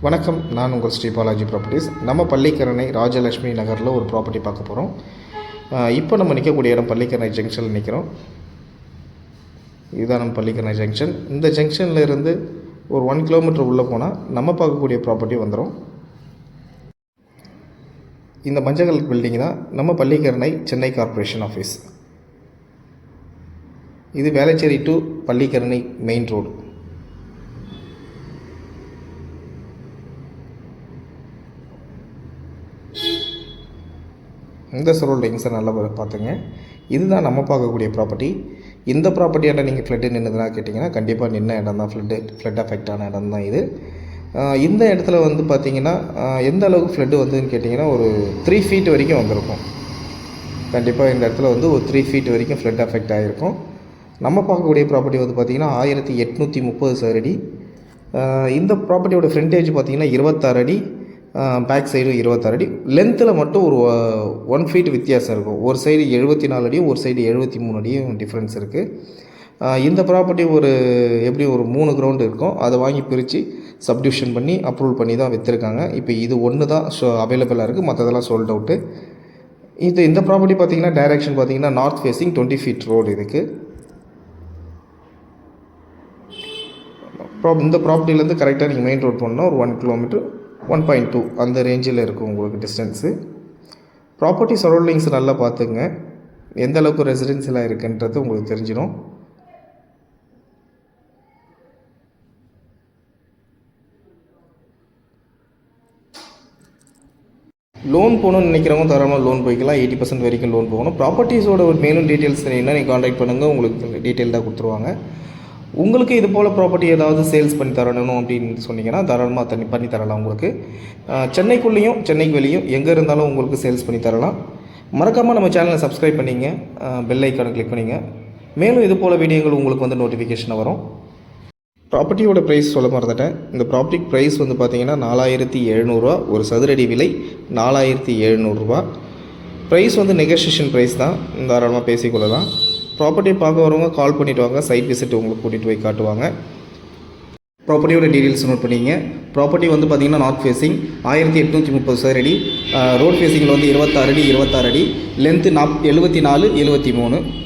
வணக்கம் நான் உங்கள் ஸ்ரீ பாலாஜி ப்ராப்பர்ட்டிஸ் நம்ம பள்ளிக்கரணை ராஜலட்சுமி நகரில் ஒரு ப்ராப்பர்ட்டி பார்க்க போகிறோம் இப்போ நம்ம நிற்கக்கூடிய இடம் பள்ளிக்கரணை ஜங்ஷனில் நிற்கிறோம் இதுதான் நம்ம பள்ளிக்கரணை ஜங்ஷன் இந்த ஜங்ஷனில் இருந்து ஒரு ஒன் கிலோமீட்டர் உள்ளே போனால் நம்ம பார்க்கக்கூடிய ப்ராப்பர்ட்டி வந்துடும் இந்த மஞ்சள் கலர் பில்டிங் தான் நம்ம பள்ளிக்கரணை சென்னை கார்ப்பரேஷன் ஆஃபீஸ் இது Velachery to Pallikaranai main road இந்த சரௌண்டிங்ஸை நல்லா பார்த்துங்க இதுதான் நம்ம பார்க்கக்கூடிய ப்ராப்பர்ட்டி இந்த ப்ராப்பர்ட்டியாண்ட நீங்கள் ஃப்ளட்டு நின்றுதுன்னா கேட்டிங்கன்னா கண்டிப்பாக நின்ன இடம் தான் ஃப்ளட்டு ஃப்ளட் அஃபெக்ட் ஆன இடம் தான் இது. இந்த இடத்துல வந்து பார்த்தீங்கன்னா எந்த அளவுக்கு ஃப்ளட்டு வந்ததுன்னு கேட்டிங்கன்னா ஒரு த்ரீ ஃபீட் வரைக்கும் வந்திருக்கும். கண்டிப்பாக இந்த இடத்துல வந்து ஒரு த்ரீ ஃபீட் வரைக்கும் ஃப்ளட் அஃபெக்ட் ஆகிருக்கும் நம்ம பார்க்கக்கூடிய ப்ராப்பர்ட்டி வந்து பார்த்திங்கன்னா ஆயிரத்தி எட்நூற்றி முப்பது சதுரடி இந்த ப்ராப்பர்ட்டியோட ஃப்ரண்டேஜ் பார்த்திங்கன்னா இருபத்தாறு அடி. பேக் சைடு இருபத்தாறு அடி. லென்த்தில் மட்டும் ஒரு ஒன் ஃபீட் வித்தியாசம் இருக்கும். ஒரு சைடு எழுபத்தி நாலு அடியும் ஒரு சைடு எழுபத்தி மூணு அடியும் டிஃப்ரென்ஸ் இருக்குது இந்த ப்ராப்பர்ட்டி ஒரு எப்படி ஒரு மூணு கிரவுண்டு இருக்கும் அதை வாங்கி பிரித்து சப்டிவிஷன் பண்ணி அப்ரூவல் பண்ணி தான் விற்றுருக்காங்க இப்போ இது ஒன்று தான் ஷோ அவைலபிளாக இருக்குது மற்றதெல்லாம் சோல்ட் அவுட்டு இது இந்த ப்ராப்பர்ட்டி பார்த்தீங்கன்னா டைரக்ஷன் பார்த்தீங்கன்னா north facing twenty feet road இதுக்கு. ப்ராப் இந்த ப்ராப்பர்ட்டிலேருந்து கரெக்டாக நீங்கள் மெயின் ரோட் போகணுன்னா ஒரு one kilometre one point two அந்த ரேஞ்சில் இருக்கும் உங்களுக்கு டிஸ்டன்ஸு ப்ராப்பர்ட்டி சரௌண்டிங்ஸ் நல்லா பார்த்துங்க எந்த அளவுக்கு ரெசிடென்சியலாக இருக்குன்றது உங்களுக்கு தெரிஞ்சிடும். லோன் போகணும்னு நினைக்கிறவங்க தரமாக லோன் போய்க்கலாம். எயிட்டி பர்சன்ட் வரைக்கும் லோன் போகணும். ப்ராப்பர்ட்டிஸோட ஒரு மேலும் டீட்டெயில்ஸ் என்ன நீங்கள் காண்டாக்ட் பண்ணுங்கள் உங்களுக்கு டீட்டெயில் தான் கொடுத்துருவாங்க. உங்களுக்கு இது போல் ப்ராப்பர்ட்டி ஏதாவது சேல்ஸ் பண்ணி தரணும் அப்படின்னு சொன்னீங்கன்னா தாராளமாக தண்ணி பண்ணி தரலாம் உங்களுக்கு. சென்னைக்குள்ளேயும் சென்னைக்கு வெளியும் எங்கே இருந்தாலும் உங்களுக்கு சேல்ஸ் பண்ணி தரலாம். மறக்காமல் நம்ம சேனலை சப்ஸ்கிரைப் பண்ணிங்க. பெல் ஐக்கானை கிளிக் பண்ணிங்க. மேலும் இது போல் வீடியோங்கள் உங்களுக்கு வந்து நோட்டிஃபிகேஷன் வரும். ப்ராப்பர்ட்டியோட ப்ரைஸ் சொல்ல மறந்துட்டேன். இந்த ப்ராப்பர்ட்டி ப்ரைஸ் வந்து பார்த்தீங்கன்னா நாலாயிரத்தி எழுநூறுவா. ஒரு சதுரடி விலை நாலாயிரத்தி எழுநூறுரூவா ப்ரைஸ் வந்து நெகோசியேஷன் ப்ரைஸ் தான். தாராளமாக பேசிக்கொள்ளலாம். ப்ராப்பர்ட்டி பார்க்க வரவங்க கால் பண்ணிவிட்டு வாங்க. சைட் விசிட் உங்களுக்கு கூட்டிகிட்டு போய் காட்டுவாங்க. ப்ராப்பர்ட்டியோட டீட்டெயில்ஸ் நோட் பண்ணிங்க ப்ராப்பர்ட்டி வந்து பார்த்தீங்கன்னா நார்த் ஃபேஸிங் ஆயிரத்தி எட்நூற்றி முப்பது சதுர அடி. ரோட் ஃபேஸிங்கில் வந்து இருபத்தாறு அடி இருபத்தாறு அடி. லென்த்து நாப் எழுபத்தி நாலு எழுபத்தி மூணு.